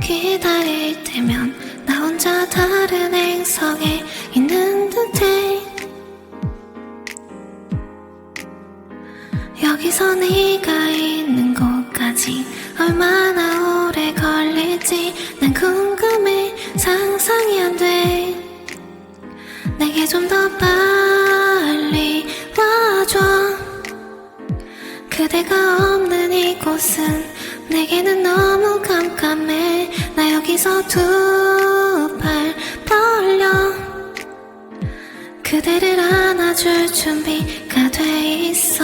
기다릴 때면 나 혼자 다른 행성에 있는 듯해. 여기서 네가 있는 곳까지 얼마나 오래 걸릴지 난 궁금해. 상상이 안 돼. 내게 좀 더 빨리 와줘. 그대가 없는 이곳은 내게는 너무 깜깜해. 나 여기서 두 팔 벌려. 그대를 안아줄 준비가 돼 있어.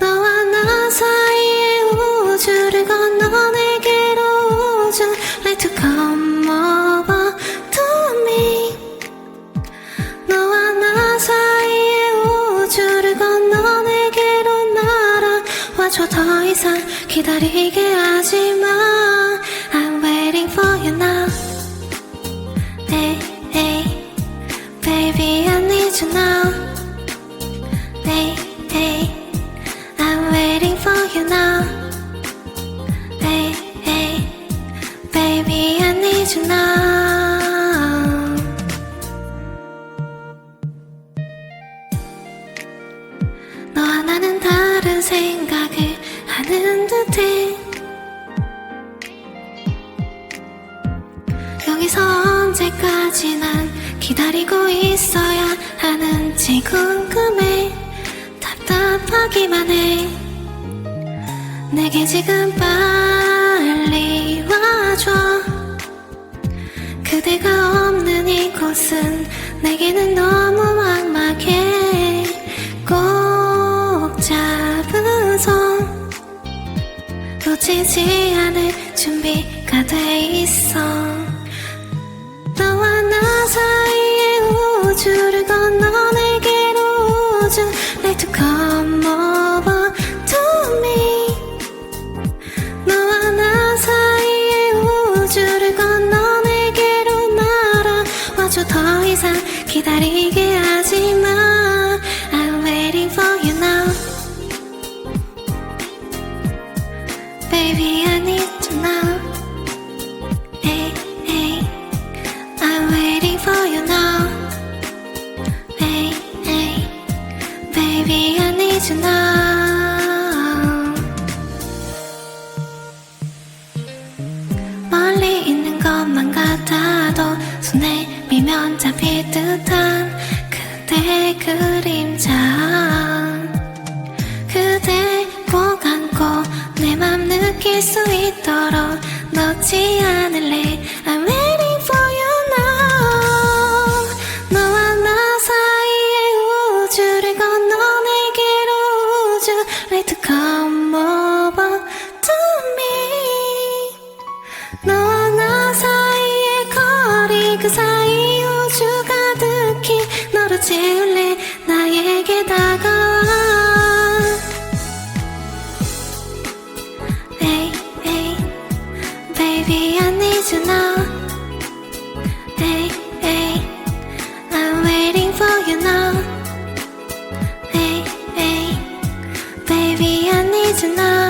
너와 나 사이의 우주를 건너 내게로 우주 Like to come over to me. 너와 나 사이의 우주를 건너 내게로 날아와줘. 더 이상 기다리게 하지마. I'm now Hey, hey Baby I need you now Hey, hey I'm waiting for you now Hey, hey Baby I need you now 너와 나는 다른 생각을 하는 언제까지 난 기다리고 있어야 하는지 궁금해. 답답하기만 해. 내게 지금 빨리 와줘. 그대가 없는 이곳은 내게는 너무 막막해. 꼭 잡은 손 놓치지 않을 준비가 돼 있어 너 내게로 우주 Like to come over to me. 너와 나 사이의 우주를 건너 내게로 날아와줘. 더 이상 기다리게 하지 마 Now 멀리 있는 것만 같아도 손에 밀면 잡힐 듯한 그대 그림자. 그대 꼭 안고 내 맘 느낄 수 있도록 놓지 않을 너와 나 사이의 거리 그 사이 우주 가득히 너로 채울래 나에게 다가와 Hey, hey, baby I need you now Hey, hey, I'm waiting for you now Hey, hey, baby I need